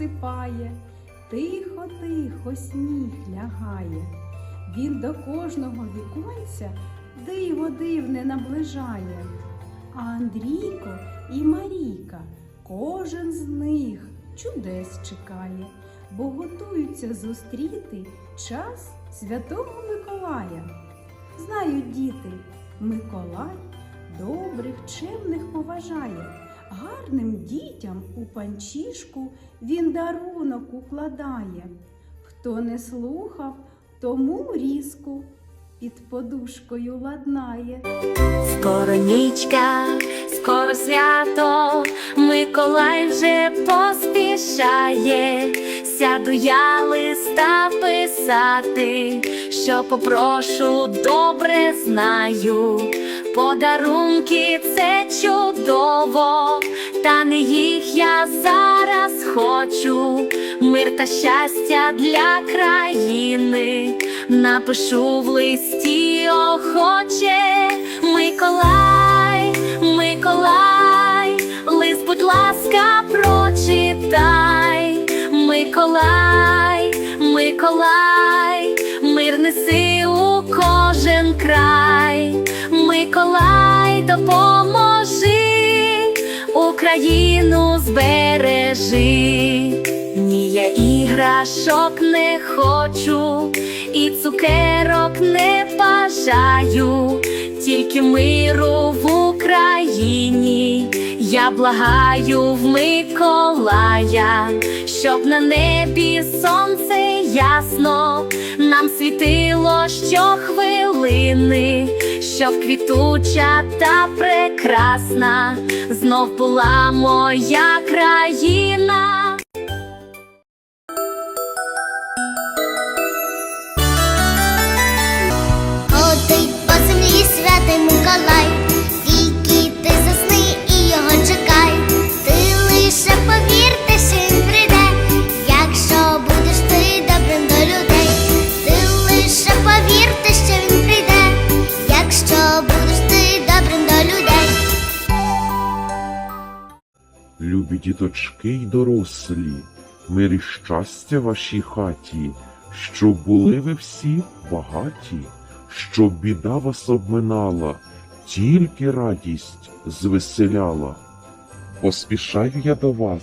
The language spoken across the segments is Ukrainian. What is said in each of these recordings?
засипає, тихо, тихо сніг лягає. Він до кожного віконця диво дивне наближає. А Андрійко і Марійка, кожен з них чудес чекає, бо готуються зустріти час Святого Миколая. Знають діти, Миколай добрих, чемних поважає, гарним дітям у панчішку він дарунок укладає. Хто не слухав, тому різку під подушкою ладнає. Скоро нічка, скоро свято, Миколай вже поспішає, сяду я листа писати, що попрошу, добре знаю. Подарунки це чудово, та не їх я зараз хочу. Мир та щастя для країни напишу в листі охоче. Миколай, Миколай, лист, будь ласка, прочитай. Миколай, Миколай, мир неси у кожен край. Миколай, допоможи, Україну збережи. Ні, я іграшок не хочу, і цукерок не бажаю, тільки миру в Україні. Я благаю в Миколая, щоб на небі сонце ясно нам світило щохвилини, щоб квітуча та прекрасна знов була моя країна. Любі діточки й дорослі, мир і щастя вашій хаті, щоб були ви всі багаті, щоб біда вас обминала, тільки радість звеселяла. Поспішаю я до вас,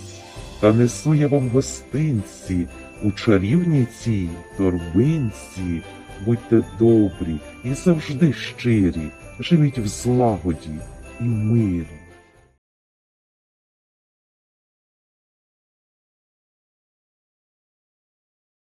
та несу я вам гостинці у чарівній цій торбинці. Будьте добрі і завжди щирі, живіть в злагоді і мирі.